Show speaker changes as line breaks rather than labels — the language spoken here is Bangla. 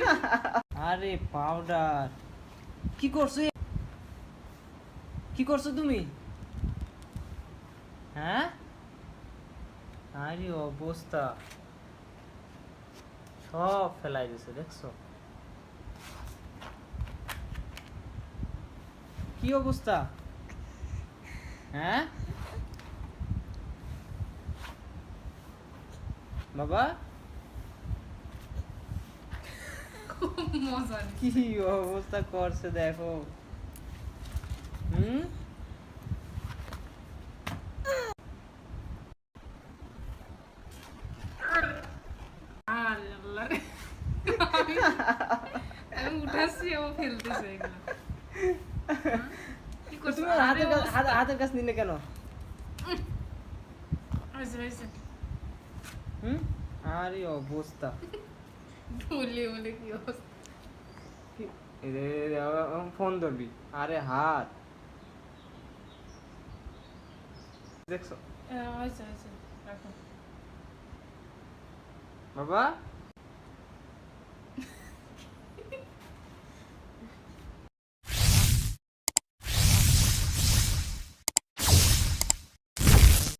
আরে পাউডার কি করছ কি করছ তুমি? হ্যাঁ? আরে অবস্থা। সব ফেলাই দিছে, দেখছ? কি অবস্থা? হ্যাঁ? বাবা?
মজা।
কি অবস্থা করছে দেখো। হুম?
আরে আমি উঠাচ্ছি ও ফেলতেছে এগুলো? কি করছ?
তুমি হাতের কাছে
অবস্থা।
হাতের কাছে নিলে কেন?
হয়েছে, হয়েছে।
হুম? আরে অবস্থা।
বলে বলে কি অবস্থা?
ফোন ধরবি। আরে হাত। দেখছ?
রাখো।
বাবা?